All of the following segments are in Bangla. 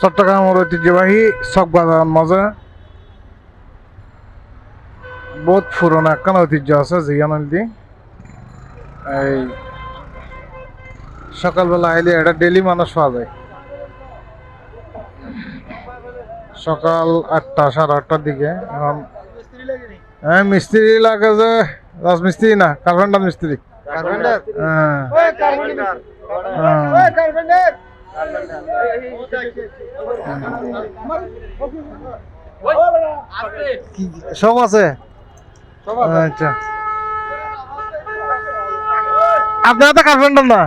চট্টগ্রামের ঐতিহ্যবাহী চক বাজার মাঝে বহুত পুরনো একখান ঐতিহ্য আছে জিয়ান দি। এই সকালবেলা আইলে এটা ডেলি মানুষ পাওয়া যায়। সকাল আটটা সাড়ে আটটার দিকে। এখন হ্যাঁ মিস্ত্রি লাগে যে রাজমিস্ত্রি না কার্পেন্টার মিস্ত্রি হ্যাঁ হ্যাঁ। সব আছে? আচ্ছা। আপনারা তো কার্পেন্টার না?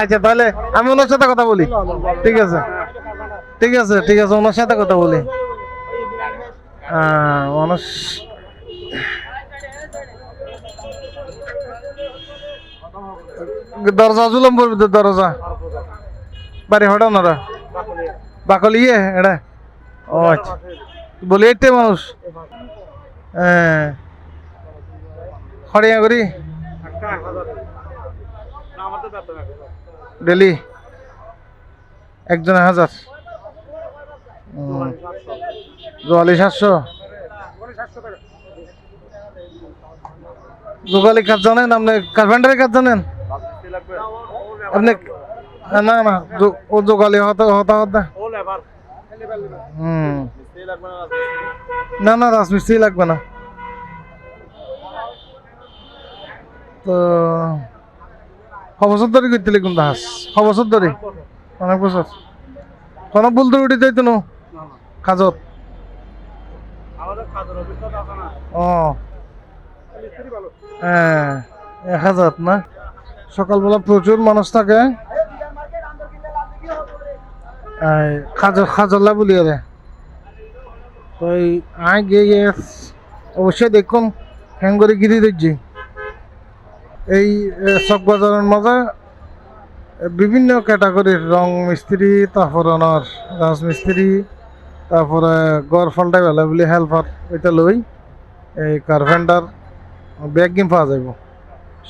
আচ্ছা তাহলে আমি ওনার সাথে কথা বলি। ঠিক আছে। ঠিক আছে ঠিক আছে ওনার সাথে কথা বলি। আহ, দরজা জুলম তো দরজা। বাড়ি বাকলি ইয়ে এটা ও আচ্ছা। বলি এতে মানুষ? হ্যাঁ করি? ডেলি? একজনে হাজার। জোয়ালি সাতশো। জোগালি কাজ জানেন? আপনি কার্পেন্টারের কাজ জানেন? আপনি না না ও জোগালি হতা হতা হতা হুম। না না, রাজমিস্ত্রি লাগবে না। তো বছর ধরে করতে লিখুন দাস? বছর ধরে অনেক বছর। কোনো ভুল তো উঠে যাইতো না? কাজত? ও। হ্যাঁ এক হাজার না? সকালবেলা প্রচুর মানুষ থাকে। খাজল্লা বলি আরে তো আই গিয়ে গিয়ে অবশ্যই দেখুন হ্যাং করে গিরি দেখছি। এই চক বাজারের মাঝে বিভিন্ন ক্যাটাগরির রং মিস্ত্রি তারপর ওনার রাজমিস্ত্রি তারপরে গড় ফলটাই ভালো বলি হেল্পার এটা লই এই কার্পেন্টার ব্যাগ গিম পাওয়া যাব।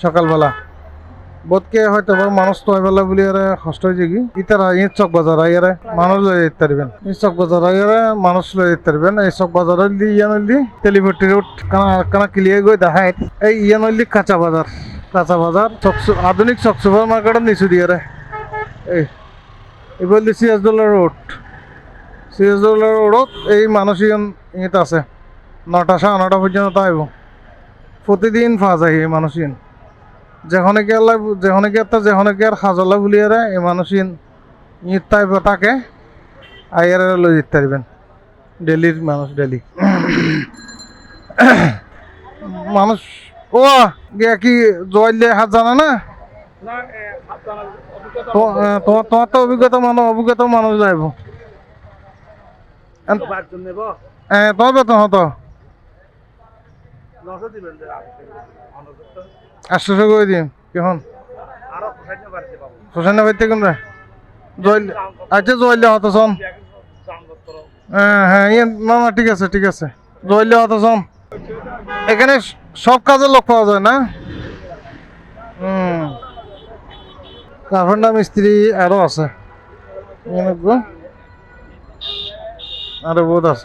সকালবেলা। বোধকে হয়তো মানুষ তো বেলা বলি আরে কষ্ট হয়েছে কি ইতারা এই চক বাজার আইয়ারে মানুষ লই যেতে পারবেন এই চক বাজার আইয়ারে মানুষ লই যেতে পারবেন এই চক বাজার দি ইয়ান হইলি তেলিভর্তি রোড কানা কানা ক্লিয়ার গই দেখায় এই ইয়ান হইলি কাঁচা বাজার কাঁচা বাজার চক আধুনিক চক সুপার মার্কেটের নিচু দিয়ে রে এই এই বললি সিরাজদৌল্লা রোড সিরাজদৌল্লা রোডত এই মানুষ ইয়ান ইয়েতে আছে। নটা সাড়ে নটা পর্যন্ত আইব প্রতিদিন পাওয়া যায় এই মানুষ ইয়ান যেখানে গিয়ে আল্লাহ যেখানে গিয়ে তা যেখানে গিয়ে আর খাজলা বুলিয়ারে এই মানুষ ইয়ান ইট তাইব তাকে আইয়ারে লই যেতে পারবেন। ডেলির মানুষ ডেলি। মানুষ ও গিয়া কি জয়েলে হাত জানা না? তো- তোমার তোমার তো অভিজ্ঞতা মানুষ অভিজ্ঞতা মানুষ যাইব। এ, তোমার বেতন হতো। আটশোশো করে দিম কেমন হোসেন কোন জয়েল আচ্ছা জয়েলে হতো শোন হ্যাঁ হ্যাঁ ইয়ে না না, ঠিক আছে ঠিক আছে। জয়েলে হতো শোন এখানে সব কাজের লোক পাওয়া যায় না? হুম। কার্পেন্টার মিস্ত্রি আরও আছে। আরও বহুত আছে।